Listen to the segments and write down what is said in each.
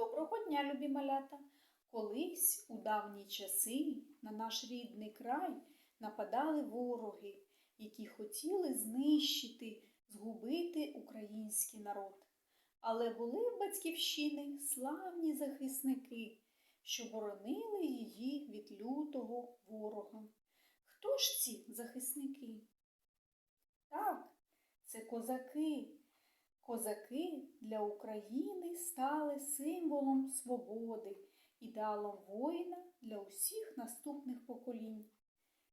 Доброго дня, любі малята! Колись у давні часи на наш рідний край нападали вороги, які хотіли знищити, згубити український народ. Але були в батьківщини славні захисники, що боронили її від лютого ворога. Хто ж ці захисники? Так, це козаки. Козаки для України стали символом свободи, ідеалом воїна для усіх наступних поколінь.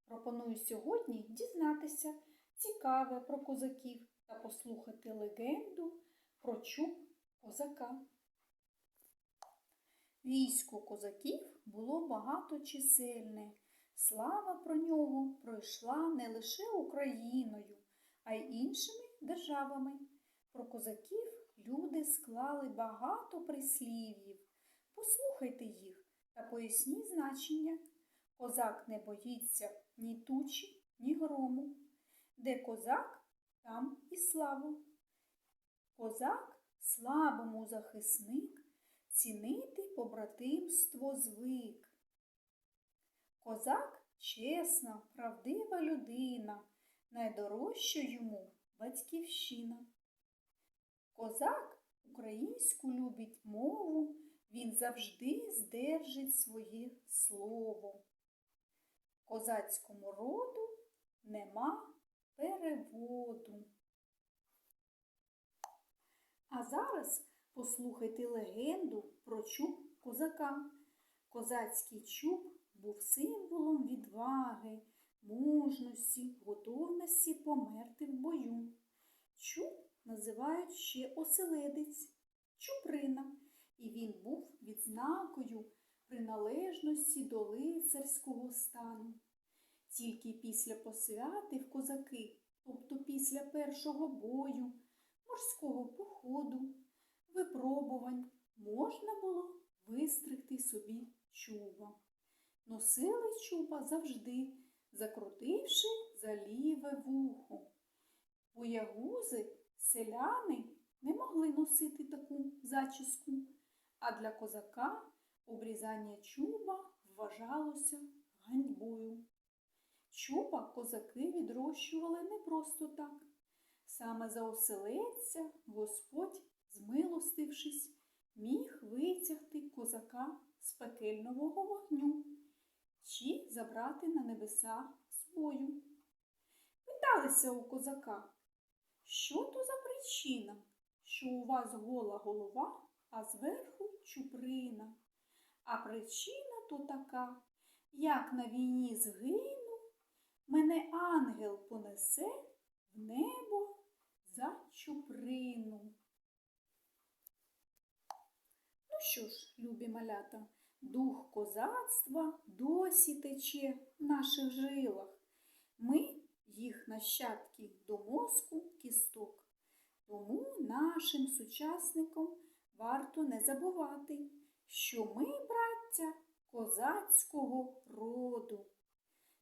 Пропоную сьогодні дізнатися цікаве про козаків та послухати легенду про чуб козака. Військо козаків було багаточисельне. Слава про нього пройшла не лише Україною, а й іншими державами. Про козаків люди склали багато прислів'їв. Послухайте їх та поясніть значення. Козак не боїться ні тучі, ні грому. Де козак, там і слава. Козак слабому захисник, цінити побратимство звик. Козак чесна, правдива людина, найдорожча йому батьківщина. Козак українську любить мову, він завжди здержить своє слово. Козацькому роду нема переводу. А зараз послухайте легенду про чуб козака. Козацький чуб був символом відваги, мужності, готовності померти в бою. Чуб називають ще оселедець, чуприна, і він був відзнакою приналежності до лицарського стану. Тільки після посвяти в козаки, тобто після першого бою, морського походу, випробувань, можна було вистригти собі чуба. Носили чуба завжди, закрутивши за ліве вухо. Боягузи, селяни не могли носити таку зачіску, а для козака обрізання чуба вважалося ганьбою. Чуба козаки відрощували не просто так. Саме за оселедця Господь, змилостившись, міг витягти козака з пекельного вогню чи забрати на небеса з бою. Питалися у козака, що то за причина, що у вас гола голова, а зверху чуприна? А причина то така, як на війні згину, мене ангел понесе в небо за чуприну. Ну що ж, любі малята, дух козацтва досі тече в наших жилах. Ми їх нащадки до мозку кісток. Тому нашим сучасникам варто не забувати, що ми, браття, козацького роду.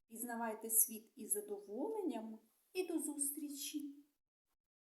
Пізнавайте світ із задоволенням і до зустрічі!